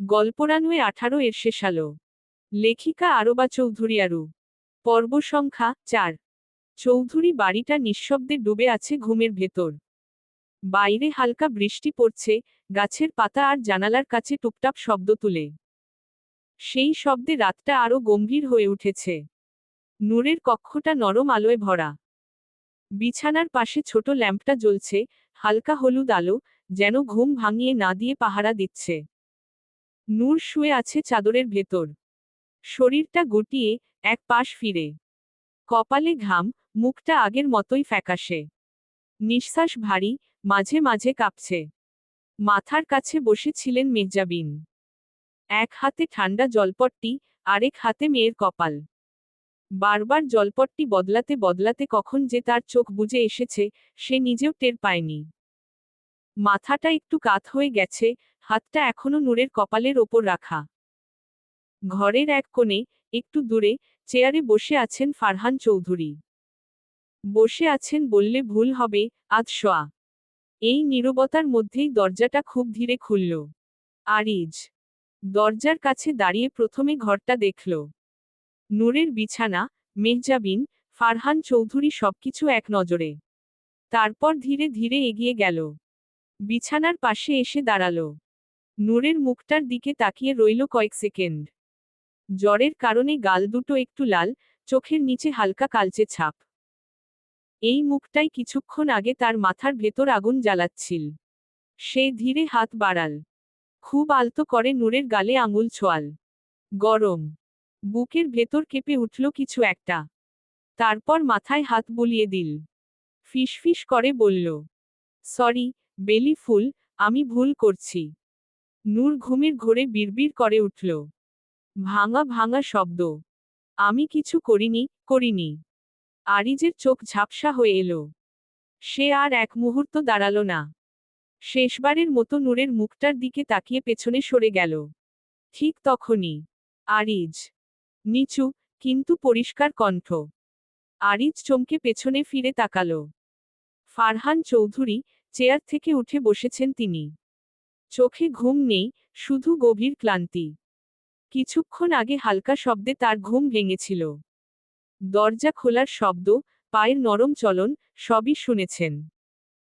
গল্পরানয়ে আঠারো এর শেষ আলো। লেখিকা আরবা চৌধুরী আরু। পর্ব সংখ্যা চার। চৌধুরী বাড়িটা নিঃশব্দে ডুবে আছে ঘুমের ভেতর। বাইরে হালকা বৃষ্টি পড়ছে, গাছের পাতা আর জানালার কাছে টুপটাপ শব্দ তুলে। সেই শব্দে রাতটা আরও গম্ভীর হয়ে উঠেছে। নূরের কক্ষটা নরম আলোয় ভরা। বিছানার পাশে ছোট ল্যাম্পটা জ্বলছে, হালকা হলুদ আলো যেন ঘুম ভাঙিয়ে না দিয়ে পাহারা দিচ্ছে। নূর শুয়ে আছে চাদরের ভেতর। শরীরটা গুটিয়ে এক পাশ ফিরে। কপালে ঘাম, মুখটা আগের মতোই ফ্যাকাশে। নিঃশ্বাস ভারী, মাঝে মাঝে কাঁপছে। মাথার কাছে বসেছিলেন মেহজাবিন। এক হাতে ঠান্ডা জলপটটি, আরেক হাতে মেয়ের কপাল। বারবার জলপটটি বদলাতে বদলাতে কখন যে তার চোখ বুজে এসেছে, সে নিজেও টের পায়নি। মাথাটা একটু কাত হয়ে গেছে হাতটা এখনও নূরের কপালের ওপর রাখা। ঘরের এক কোণে, একটু দূরে, চেয়ারে বসে আছেন ফারহান চৌধুরী। বসে আছেন বললে ভুল হবে, আজ শোয়া। এই নীরবতার মধ্যেই দরজাটা খুব ধীরে খুলল। আরিজ। দরজার কাছে দাঁড়িয়ে প্রথমে ঘরটা দেখল। নূরের বিছানা মেহজাবিন ফারহান চৌধুরী সবকিছু এক নজরে। তারপর ধীরে ধীরে এগিয়ে গেল। বিছানার পাশে এসে দাঁড়াল। নূরের মুখটার দিকে তাকিয়ে রইল কয়েক সেকেন্ড। জ্বরের কারণে গাল দুটো একটু লাল, চোখের নিচে হালকা কালচে ছাপ। এই মুখটাই কিছুক্ষণ আগে তার মাথার ভেতর আগুন জ্বালাচ্ছিল। সে ধীরে হাত বাড়াল। খুব আলতো করে নূরের গালে আঙুল ছোয়াল। গরম। বুকের ভেতর কেঁপে উঠল কিছু একটা। তারপর মাথায় হাত বুলিয়ে দিল। ফিসফিস করে বলল, সরি, বেলি ফুল, আমি ভুল করছি। নূর ঘুমের ঘোরে বিড়বিড় করে উঠল। ভাঙা ভাঙা শব্দ। আমি কিছু করিনি করিনি। আরিজের চোখ ঝাপসা হয়ে এলো। সে আর এক মুহূর্ত দাঁড়াল না। শেষবারের মতো নূরের মুখটার দিকে তাকিয়ে পেছনে সরে গেল। ঠিক তখনই আরিজ, নিচু, কিন্তু পরিষ্কার কণ্ঠ। আরিজ চমকে পেছনে ফিরে তাকালো। ফারহান চৌধুরী চেয়ার থেকে উঠে বসেছেন তিনি। চোখে ঘুম নেই, শুধু গভীর ক্লান্তি। কিছুক্ষণ আগে হালকা শব্দে তার ঘুম ভেঙেছিল। দরজা খোলার শব্দ, পায়ের নরম চলন, সবই শুনেছেন।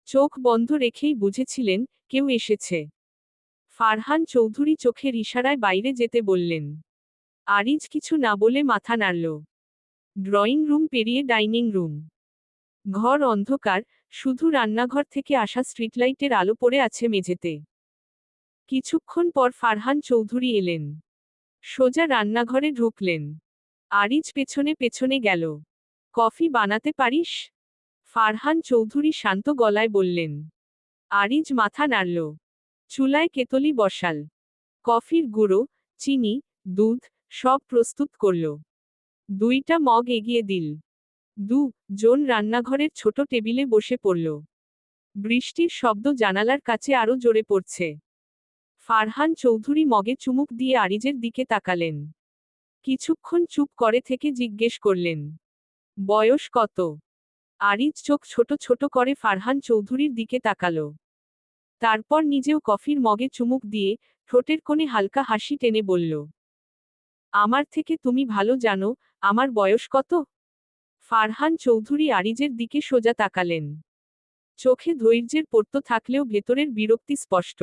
চোখ বন্ধ রেখেই বুঝেছিলেন, কেউ এসেছে। ফারহান চৌধুরী চোখের ইশারায় বাইরে যেতে বললেন। আরিজ কিছু না বলে মাথা নাড়ল। ড্রয়িং রুম পেরিয়ে ডাইনিং রুম। ঘর অন্ধকার, শুধু রান্নাঘর থেকে আসা স্ট্রিটলাইটের আলো পড়ে আছে মেঝেতে। কিছুক্ষণ পর ফারহান চৌধুরী এলেন। সোজা রান্নাঘরে ঢুকলেন। আরিজ পেছনে পেছনে গেল। কফি বানাতে পারিস? ফারহান চৌধুরী শান্ত গলায় বললেন। আরিজ মাথা নাড়ল। চুলায় কেতলি বসাল। কফির গুঁড়ো, চিনি, দুধ সব প্রস্তুত করল। দুইটা মগ এগিয়ে দিল। দু জন রান্নাঘরের ছোট টেবিলে বসে পড়ল। বৃষ্টির শব্দ জানালার কাছে আরও জোরে পড়ছে। ফারহান চৌধুরী মগে চুমুক দিয়ে আরিজের দিকে তাকালেন। কিছুক্ষণ চুপ করে থেকে জিজ্ঞেস করলেন, বয়স কত? আরিজ চোখ ছোট ছোট করে ফারহান চৌধুরীর দিকে তাকালো। তারপর নিজেও কফির মগে চুমুক দিয়ে ঠোঁটের কোণে হালকা হাসি টেনে বলল, আমার থেকে তুমি ভালো জানো, আমার বয়স কত? ফারহান চৌধুরী আরিজের দিকে সোজা তাকালেন। চোখে ধৈর্যের পড়ত থাকলেও ভেতরের বিরক্তি স্পষ্ট।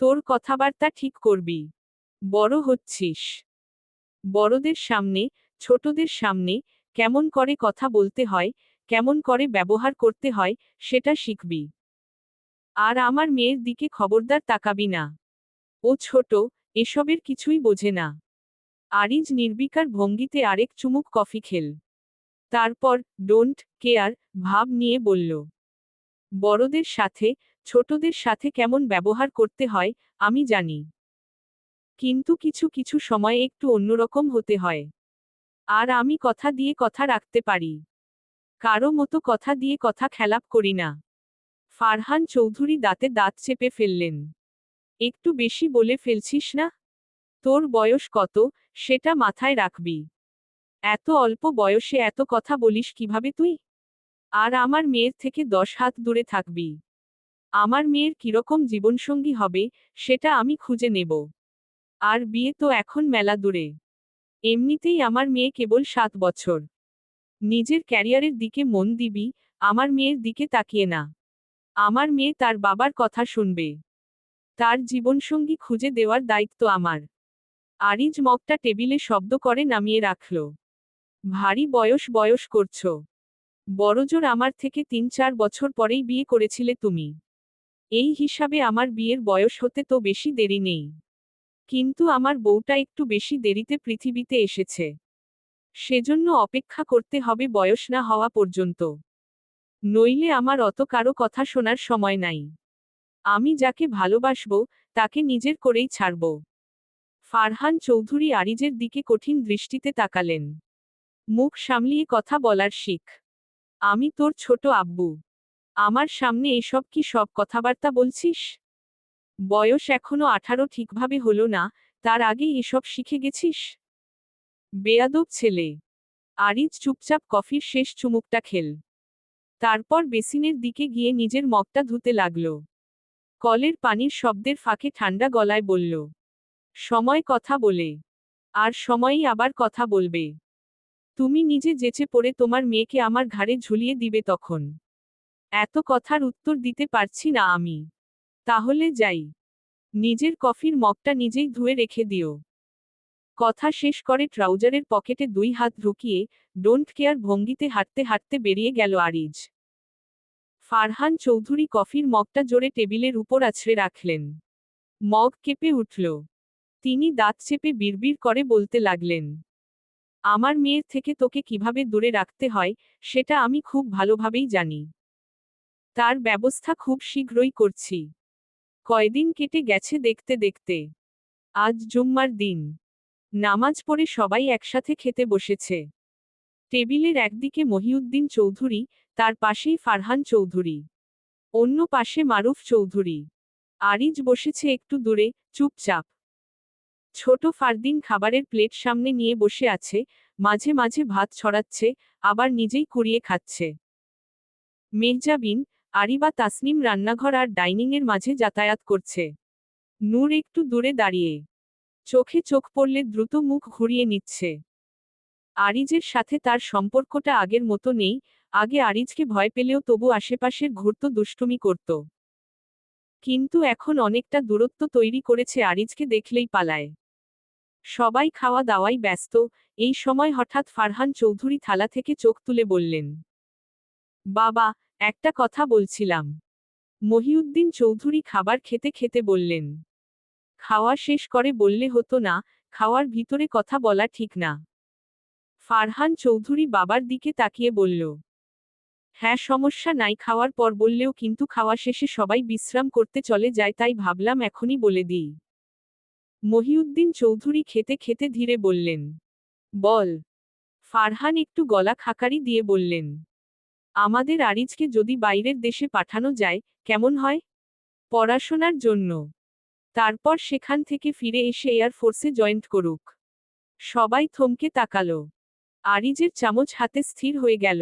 তোর কথাবার্তা ঠিক করবি। বড় হচ্ছিস। বড়দের সামনে, ছোটদের সামনে কেমন করে কথা বলতে হয়, কেমন করে ব্যবহার করতে হয়, সেটা শিখবি। আর আমার মেয়ের দিকে খবরদার তাকাবি না। ও ছোট, এসবের কিছুই বোঝে না। আরিজ নির্বিকার ভঙ্গিতে আরেক চুমুক কফি খেল। তারপর ডোন্ট কেয়ার ভাব নিয়ে বলল। বড়দের সাথে ছোটদের সাথে কেমন ব্যবহার করতে হয়, আমি জানি। কিন্তু কিছু কিছু সময় একটু অন্যরকম হতে হয়। আর আমি কথা দিয়ে কথা রাখতে পারি। কারও মতো কথা দিয়ে কথা খেলাপ করি না। ফারহান চৌধুরী দাঁতে দাঁত চেপে ফেললেন। একটু বেশি বলে ফেলছিস না? তোর বয়স কত, সেটা মাথায় রাখবি। এত অল্প বয়সে এত কথা বলিস কীভাবে তুই? আর আমার মেয়ের থেকে দশ হাত দূরে থাকবি। আমার মেয়ের কীরকম জীবনসঙ্গী হবে, সেটা আমি খুঁজে নেব। আর বিয়ে তো এখন মেলা দূরে। এমনিতেই আমার মেয়ে কেবল সাত বছর। নিজের ক্যারিয়ারের দিকে মন দিবি, আমার মেয়ের দিকে তাকিয়ে না। আমার মেয়ে তার বাবার কথা শুনবে। তার জীবনসঙ্গী খুঁজে দেওয়ার দায়িত্ব আমার। আরিজ মগটা টেবিলে শব্দ করে নামিয়ে রাখল। ভারী বয়স বয়স করছ। বড়জোর আমার থেকে তিন চার বছর পরেই বিয়ে করেছিলে তুমি। এই হিসাবে আমার বিয়ের বয়স হতে তো বেশি দেরি নেই। কিন্তু আমার বউটা একটু বেশি দেরিতে পৃথিবীতে এসেছে। সেজন্য অপেক্ষা করতে হবে বয়স না হওয়া পর্যন্ত। নইলে আমার অত কারও কথা শোনার সময় নাই। আমি যাকে ভালোবাসব, তাকে নিজের করেই ছাড়ব। ফারহান চৌধুরী আরিজের দিকে কঠিন দৃষ্টিতে তাকালেন। মুখ সামলিয়ে কথা বলার শিখ। আমি তোর ছোট আব্বু। আমার সামনে এসব কি সব কথাবার্তা বলছিস? বয়স এখনও আঠারো ঠিকভাবে হলো না, তার আগেই এসব শিখে গেছিস? বেয়াদব ছেলে। আরিজ চুপচাপ কফির শেষ চুমুকটা খেল। তারপর বেসিনের দিকে গিয়ে নিজের মগটা ধুতে লাগল। কলের পানির শব্দের ফাঁকে ঠান্ডা গলায় বলল, সময় কথা বলে। আর সময়ই আবার কথা বলবে। তুমি নিজে যেচে পড়ে তোমার মেয়েকে আমার ঘাড়ে ঝুলিয়ে দিবে তখন। এত কথার উত্তর দিতে পারছি না আমি। তাহলে যাই। নিজের কফির মগটা নিজেই ধুয়ে রেখে দিও। কথা শেষ করে ট্রাউজারের পকেটে দুই হাত ঢুকিয়ে ডোন্ট কেয়ার ভঙ্গিতে হাঁটতে হাঁটতে বেরিয়ে গেল আরিজ। ফারহান চৌধুরী কফির মগটা জোরে টেবিলের উপর আছড়ে রাখলেন। মগ কেঁপে উঠল। তিনি দাঁত চেপে বিড়বিড় করে বলতে লাগলেন, আমার মেয়ের থেকে তোকে কীভাবে দূরে রাখতে হয়, সেটা আমি খুব ভালোভাবেই জানি। তার ব্যবস্থা খুব শীঘ্রই করছি। কয়দিন কেটে গেছে দেখতে দেখতে। আজ জুম্মার দিন। নামাজ পড়ে সবাই একসাথে খেতে বসেছে। টেবিলের একদিকে মহিউদ্দিন চৌধুরী, তার পাশেই ফারহান চৌধুরী। অন্য পাশে মারুফ চৌধুরী। আরিজ বসেছে একটু দূরে, চুপচাপ। ছোট ফারদিন খাবারের প্লেট সামনে নিয়ে বসে আছে, মাঝে মাঝে ভাত ছড়াচ্ছে, আবার নিজেই কুড়িয়ে খাচ্ছে। মেহজাবিন আরিবা তাসনিম রান্নাঘর আর ডাইনিংয়ের মাঝে যাতায়াত করছে। নূর একটু দূরে দাঁড়িয়ে। চোখে চোখ পড়লে দ্রুত মুখ ঘুরিয়ে নিচ্ছে। আরিজের সাথে তার সম্পর্কটা আগের মতো নেই, আগে আরিজকে ভয় পেলেও তবু আশেপাশের ঘুরত দুষ্টুমি করত। কিন্তু এখন অনেকটা দূরত্ব তৈরি করেছে আরিজকে দেখলেই পালায়। সবাই খাওয়া দাওয়াই ব্যস্ত, এই সময় হঠাৎ ফারহান চৌধুরী থালা থেকে চোখ তুলে বললেন, বাবা একটা কথা বলছিলাম। মহিউদ্দিন চৌধুরী খাবার খেতে খেতে বললেন, খাওয়া শেষ করে বললে হতো না, খাওয়ার ভিতরে কথা বলা ঠিক না। ফারহান চৌধুরী বাবার দিকে তাকিয়ে বলল হ্যাঁ সমস্যা নাই, খাওয়ার পর বললেও কিন্তু খাওয়া শেষে সবাই বিশ্রাম করতে চলে যায়, তাই ভাবলাম এখনই বলে দিই। মহিউদ্দিন চৌধুরী খেতে খেতে ধীরে বললেন, বল। ফারহান একটু গলা খাকারি দিয়ে বললেন আমাদের আরিজকে যদি বাইরের দেশে পাঠানো যায়, কেমন হয়? পড়াশোনার জন্য। তারপর সেখান থেকে ফিরে এসে এয়ারফোর্সে জয়েন্ট করুক। সবাই থমকে তাকালো। আরিজের চামচ হাতে স্থির হয়ে গেল।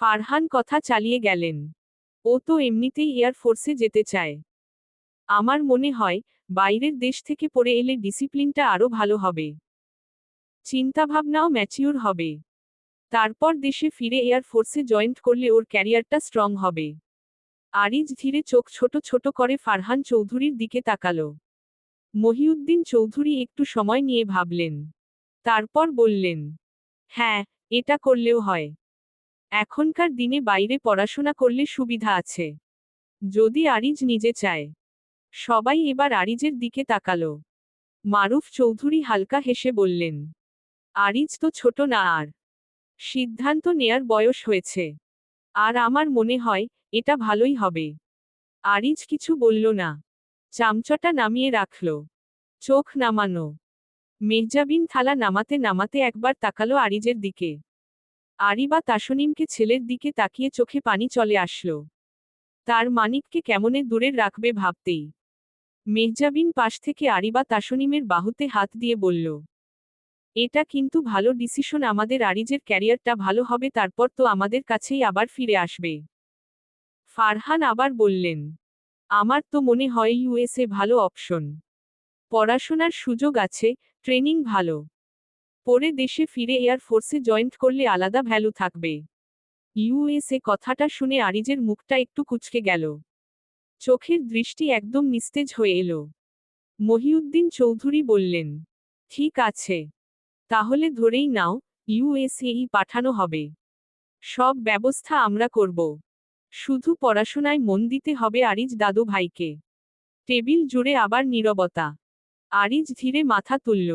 ফারহান কথা চালিয়ে গেলেন। ও তো এমনিতেই এয়ারফোর্সে যেতে চায়। আমার মনে হয়, বাইরের দেশ থেকে পড়ে এলে ডিসিপ্লিনটা আরও ভালো হবে। চিন্তাভাবনাও ম্যাচিউর হবে। তারপর দেশে ফিরে এয়ারফোর্সে জয়েন্ট করলে ওর ক্যারিয়ারটা স্ট্রং হবে। আরিজ ধীরে চোখ ছোট ছোট করে ফারহান চৌধুরীর দিকে তাকাল। মহিউদ্দিন চৌধুরী একটু সময় নিয়ে ভাবলেন। তারপর বললেন হ্যাঁ এটা করলেও হয়। এখনকার দিনে বাইরে পড়াশোনা করলে সুবিধা আছে। যদি আরিজ নিজে চায়। সবাই এবার আরিজের দিকে তাকাল। মারুফ চৌধুরী হালকা হেসে বললেন, আরিজ তো ছোট না আর। সিদ্ধান্ত নেয়ার বয়স হয়েছে। আর আমার মনে হয়, এটা ভালোই হবে। আরিজ কিছু বলল না। চামচটা নামিয়ে রাখল। চোখ নামানো। মেহজাবিন থালা নামাতে নামাতে একবার তাকালো আরিজের দিকে। আরিবা তাসনিমকে ছেলের দিকে তাকিয়ে চোখে পানি চলে আসলো। তার মানিককে কেমনে দূরের রাখবে ভাবতেই। মেহজাবিন পাশ থেকে আরিবা তাসনিমের বাহুতে হাত দিয়ে বলল এটা কিন্তু ভালো ডিসিশন আমাদের আরিজের ক্যারিয়ারটা ভালো হবে, তারপর তো আমাদের কাছেই আবার ফিরে আসবে। ফারহান আবার বললেন, আমার তো মনে হয় ইউএসএ ভালো অপশন পড়াশোনার সুযোগ আছে ট্রেনিং ভালো। পরে দেশে ফিরে এয়ার ফোর্সে জয়েন্ট করলে আলাদা ভ্যালু থাকবে। ইউএসএ কথাটা শুনে আরিজের মুখটা একটু কুচকে গেল। চোখের দৃষ্টি একদম নিস্তেজ হয়ে এলো। মহিউদ্দিন চৌধুরী বললেন, ঠিক আছে। তাহলে ধরেই নাও ইউএসএই পাঠানো হবে। সব ব্যবস্থা আমরা করব। শুধু পড়াশোনায় মন দিতে হবে আরিজ দাদু ভাইকে। টেবিল জুড়ে আবার নীরবতা। আরিজ ধীরে মাথা তুলল।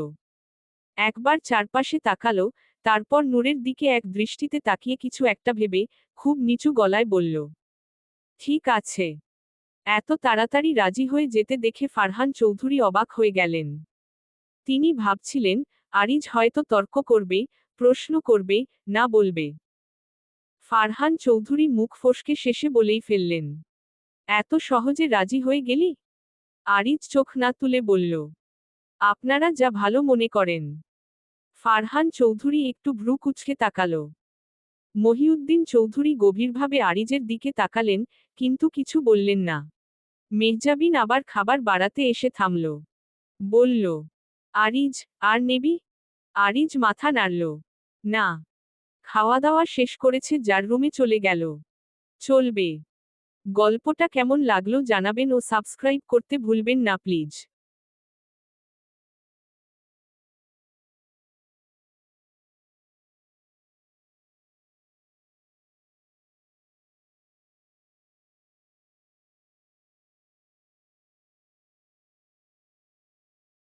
একবার চারপাশে তাকালো, তারপর নূরের দিকে এক দৃষ্টিতে তাকিয়ে কিছু একটা ভেবে খুব নিচু গলায় বলল, ঠিক আছে। এত তাড়াতাড়ি রাজি হয়ে যেতে দেখে ফারহান চৌধুরী অবাক হয়ে গেলেন। তিনি ভাবছিলেন আরিজ হয়তো তর্ক করবে, প্রশ্ন করবে, না বলবে। ফারহান চৌধুরী মুখ ফসকে শেষে বলেই ফেললেন, এত সহজে রাজি হয়ে গেলি? আরিজ চোখ না তুলে বলল, আপনারা যা ভালো মনে করেন। ফারহান চৌধুরী একটু ভ্রু কুচকে তাকালো। মহিউদ্দিন চৌধুরী গভীরভাবে আরিজের দিকে তাকালেন, কিন্তু কিছু বললেন না। মেহজাবিন আবার খাবার বাড়াতে এসে থামল। বলল আরিজ, আর নেবি? আরিজ মাথা নাড়ল। না। খাওয়া দাওয়া শেষ করেছে, যার রুমে চলে গেল। চলবে। গল্পটা কেমন লাগল জানাবেন ও সাবস্ক্রাইব করতে ভুলবেন না, প্লিজ।